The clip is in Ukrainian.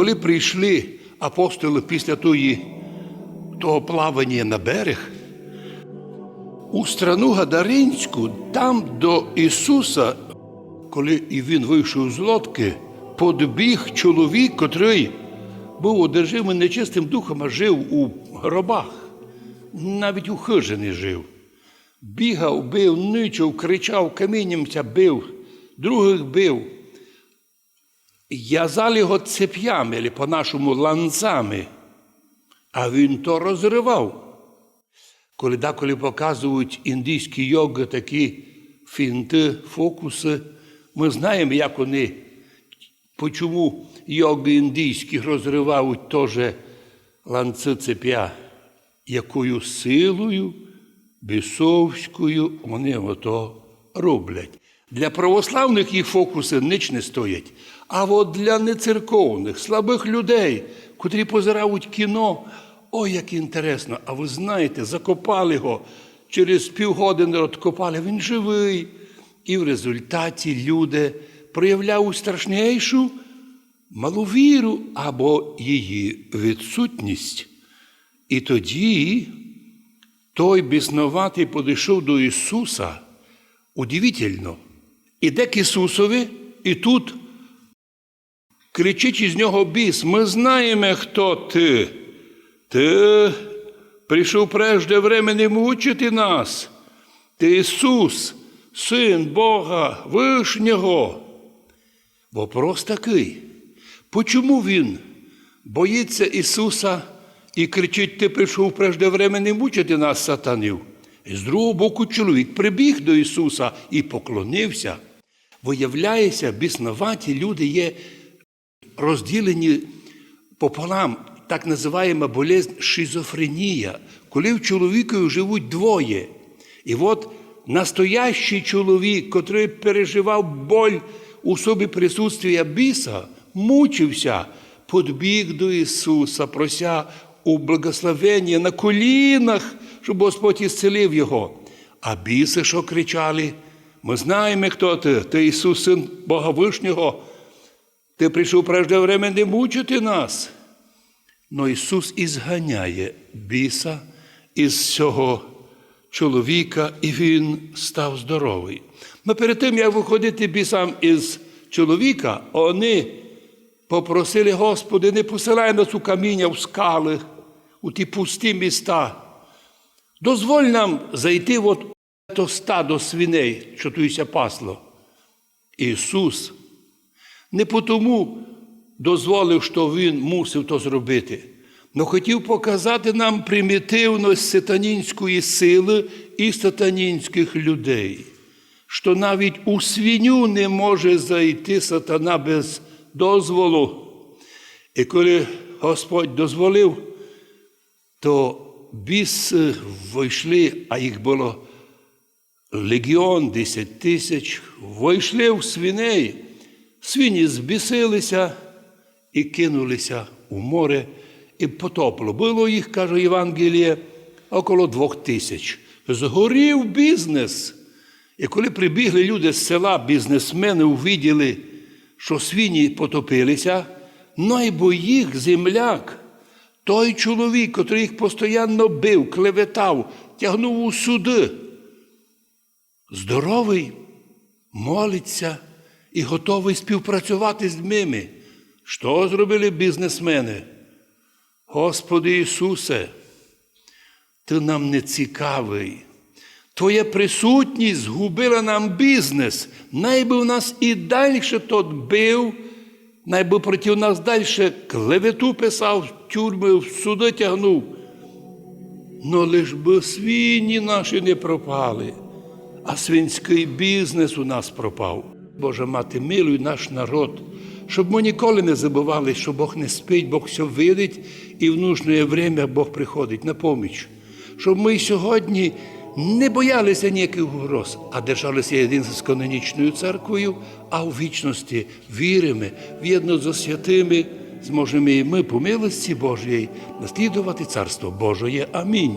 коли прийшли апостоли після тої, того плавання на берег, у страну Гадаринську, там до Ісуса, коли і він вийшов з лодки, подбіг чоловік, котрий був одержимий нечистим духом, а жив у гробах, навіть у хижині жив. Бігав, бив, ничав, кричав, каміннямся бив, других бив. В'язали його цеп'ями, або по-нашому ланцами, а він то розривав. Коли деколи показують індійські йоги такі фінти, фокуси, ми знаємо, як вони, чому йоги індійські розривають теж ланци цеп'я, якою силою бісовською вони ото роблять. Для православних їх фокуси ніч не стоять. А от для нецерковних, слабих людей, котрі позирають кіно, ой, як інтересно! А ви знаєте, закопали його через півгодини откопали, він живий. І в результаті люди проявляють страшнішу маловіру або її відсутність. І тоді той біснуватий підійшов до Ісуса. Удивительно. Іде к Ісусові, і тут кричить із нього біс. Ми знаємо, хто ти. Ти прийшов прежде времени мучити нас. Ти Ісус, Син Бога Вишнього. Вопрос такий. Почому Він боїться Ісуса і кричить, ти прийшов прежде времени мучити нас, сатанів? І з другого боку, чоловік прибіг до Ісуса і поклонився. Виявляється, біснуваті люди є розділені пополам, так називаємо болезнь шизофренія, коли в чоловікові живуть двоє. І от настоящий чоловік, котрий переживав боль у собі присутствия біса, мучився, подбіг до Ісуса, прося у благословення на колінах, щоб Господь ісцелив його. А біси, що кричали, ми знаємо, хто ти, ти Ісус, Син Бога Вишнього, ти прийшов прежде времени мучити нас. Но Ісус ізганяє біса із цього чоловіка, і він став здоровий. Но перед тим, як виходити бісам із чоловіка, вони попросили, Господи, не посилай нас у каміння в скали, у ті пусті міста. Дозволь нам зайти в то стадо свиней, що туйся пасло. Ісус не тому дозволив, що Він мусив то зробити, але хотів показати нам примітивність сатанінської сили і сатанінських людей, що навіть у свиню не може зайти сатана без дозволу. І коли Господь дозволив, то біси вийшли, а їх було легіон, 10 тисяч, вийшли в свиней. Свині збісилися і кинулися у море, і потопло. Було їх, каже Євангеліє, около двох тисяч. Згорів бізнес. І коли прибігли люди з села, бізнесмени увиділи, що свині потопилися, найбо їх земляк, той чоловік, який їх постійно бив, клеветав, тягнув у суди, здоровий, молиться і готовий співпрацювати з ними. Що зробили бізнесмени? Господи Ісусе, Ти нам не цікавий. Твоя присутність згубила нам бізнес. Найби у нас і далі тот бив, найби проти нас далі клевету писав, тюрми в суди тягнув. Но лиш би свині наші не пропали, а свинський бізнес у нас пропав. Боже мати, милуй наш народ, щоб ми ніколи не забували, що Бог не спить, Бог все видить, і в нужне время Бог приходить на поміч. Щоб ми сьогодні не боялися ніяких угроз, а держалися єдино з канонічною церквою, а у вічності віримо, в'єдно зі святими, зможемо і ми по милості Божої наслідувати Царство Божої. Амінь.